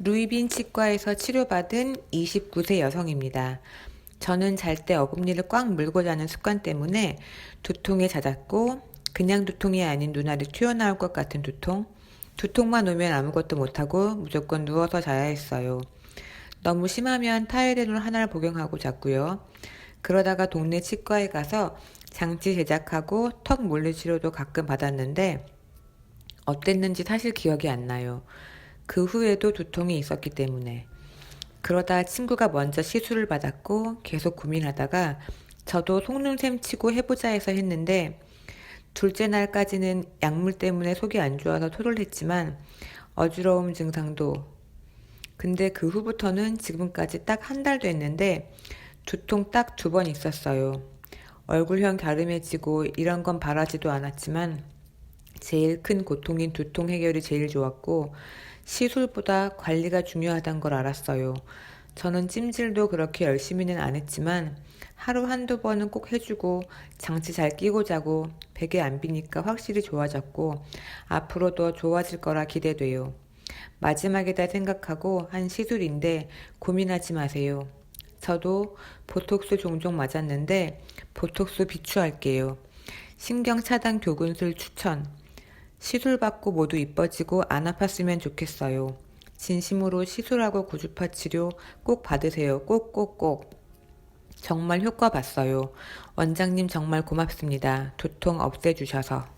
루이빈 치과에서 치료받은 29세 여성입니다. 저는 잘 때 어금니를 꽉 물고 자는 습관 때문에 두통에 잦았고 그냥 두통이 아닌 눈알이 튀어나올 것 같은 두통, 두통만 오면 아무것도 못하고 무조건 누워서 자야 했어요. 너무 심하면 타이레놀 하나를 복용하고 잤고요. 그러다가 동네 치과에 가서 장치 제작하고 턱 물리치료도 가끔 받았는데 어땠는지 사실 기억이 안 나요. 그 후에도 두통이 있었기 때문에. 그러다 친구가 먼저 시술을 받았고 계속 고민하다가 저도 속눈샘 치고 해보자 해서 했는데 둘째 날까지는 약물 때문에 속이 안 좋아서 토를 했지만 어지러움 증상도 근데 그 후부터는 지금까지 딱 한 달 됐는데 두통 딱 두 번 있었어요. 얼굴형 갸름해지고 이런 건 바라지도 않았지만 제일 큰 고통인 두통 해결이 제일 좋았고 시술보다 관리가 중요하단 걸 알았어요. 저는 찜질도 그렇게 열심히는 안 했지만 하루 한두 번은 꼭 해주고 장치 잘 끼고 자고 베개 안 비니까 확실히 좋아졌고 앞으로 더 좋아질 거라 기대돼요. 마지막이다 생각하고 한 시술인데 고민하지 마세요. 저도 보톡스 종종 맞았는데 보톡스 비추할게요. 신경 차단 교근술 추천. 시술 받고 모두 이뻐지고 안 아팠으면 좋겠어요. 진심으로 시술하고 고주파 치료 꼭 받으세요. 꼭꼭꼭. 정말 효과 봤어요. 원장님 정말 고맙습니다. 두통 없애주셔서.